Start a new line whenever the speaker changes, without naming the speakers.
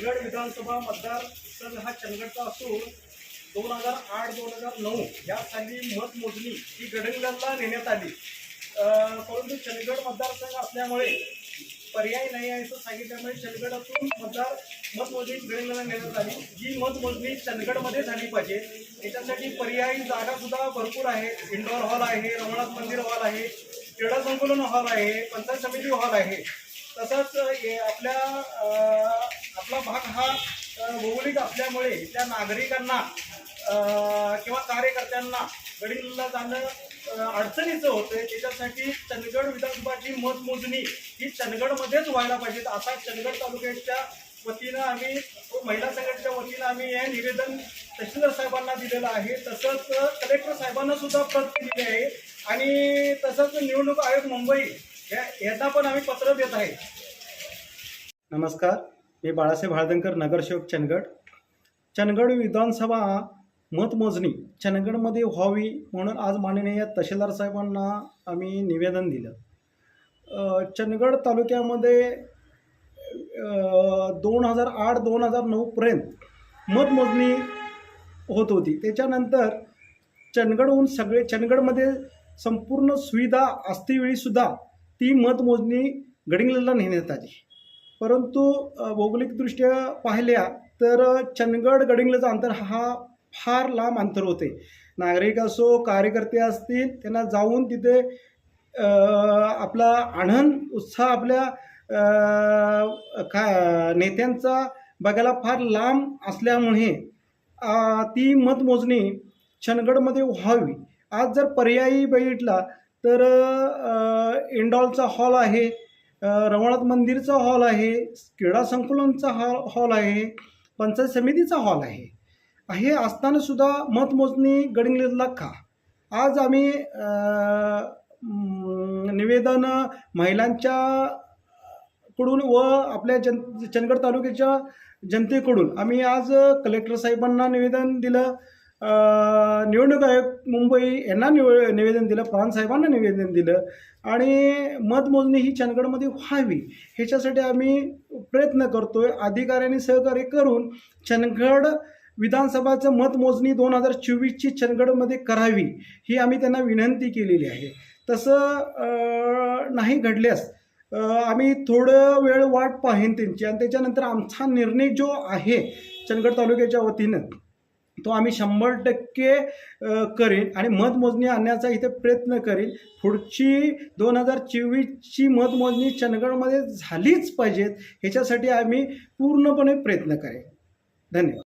चंदगड विधानसभा मतदार संघ हा चंदगडचा असून दोन हजार आठ दोन हजार नऊ या साली मतमोजणी ही गडंगला नेण्यात आली. परंतु चंदगड मतदारसंघ असल्यामुळे पर्याय नाही आहे असं सांगितल्यामुळे चंदगडातून मतदार मतमोजणी गडंगला नेण्यात आली. जी मतमोजणी चंदगडमध्ये झाली पाहिजे याच्यासाठी पर्यायी जागा सुद्धा भरपूर आहे. इंडोर हॉल आहे रमणाथ मंदिर हॉल आहे क्रीडा संकुलन हॉल आहे पंचायत समिती हॉल आहे. तसंच आपल्या आपला भाग हा भौगोलिक असल्यामुळे त्या नागरिकांना किंवा कार्यकर्त्यांना गडीला जाणं अडचणीचं होतं त्याच्यासाठी चंदगड विधानसभाची मतमोजणी ही चंदगडमध्येच व्हायला पाहिजे. आता चंदगड तालुक्याच्या वतीनं आम्ही महिला संघटनेच्या वतीनं आम्ही हे निवेदन तहसीलदार साहेबांना दिलेलं आहे. तसंच कलेक्टर साहेबांना सुद्धा प्रत दिले आहे. आणि तसंच निवडणूक आयोग मुंबई या यांना पण आम्ही पत्र देत आहे. नमस्कार. मी बाळासाहेब हळदणकर नगरसेवक चंदगड. चंदगड विधानसभा मतमोजणी चंदगडमध्ये व्हावी म्हणून आज माननीय तहसीलदार साहेबांना आम्ही निवेदन दिलं. चंदगड तालुक्यामध्ये दोन हजार आठ दोन हजार नऊपर्यंत मतमोजणी होत होती. त्याच्यानंतर चंदगडहून सगळे चंदगडमध्ये संपूर्ण सुविधा असतेवेळीसुद्धा ती मतमोजणी गडिंगला नेण्यात आली. परंतु भौगोलिकदृष्ट्या पाहिल्या तर चंदगड गडिंग्लजचं अंतर हा फार लांब अंतर होते. नागरिक असो कार्यकर्ते असतील त्यांना जाऊन तिथे आपला आनंद उत्साह आपल्या का नेत्यांचा बघायला फार लांब असल्यामुळे ती मतमोजणी चंदगडमध्ये व्हावी. आज जर पर्यायी बघितला तर इंडॉलचा हॉल आहे. रवळात मंदिरचा हॉल आहे क्रीडा संकुलनचा हॉ हॉल आहे पंचायत समितीचा हॉल आहे. हे असतानासुद्धा मतमोजणी गडिंगलेजला का आज आम्ही निवेदन महिलांच्या कडून व आपल्या जन चंदगड तालुक्याच्या जनतेकडून आम्ही आज कलेक्टर साहेबांना निवेदन दिलं. निवडणूक आयोग मुंबई यांना निव निवेदन दिलं प्राणसाहेबांना निवेदन दिलं आणि मतमोजणी ही चंदगडमध्ये व्हावी. ह्याच्यासाठी आम्ही प्रयत्न करतोय अधिकाऱ्यांनी सहकार्य करून चंदगड विधानसभाचं मतमोजणी दोन हजार चोवीसची चंदगडमध्ये करावी ही आम्ही त्यांना विनंती केलेली आहे. तसं नाही घडल्यास आम्ही थोडं वेळ वाट पाहीन त्यांची आणि त्याच्यानंतर आमचा निर्णय जो आहे चंदगड तालुक्याच्या वतीनं तो आम्ही शंभर टक्के करेन आणि मतमोजणी आणण्याचा इथे प्रयत्न करेन. पुढची दोन हजार चोवीसची मतमोजणी चंदगडमध्ये झालीच पाहिजेत ह्याच्यासाठी आम्ही पूर्णपणे प्रयत्न करेन. धन्यवाद.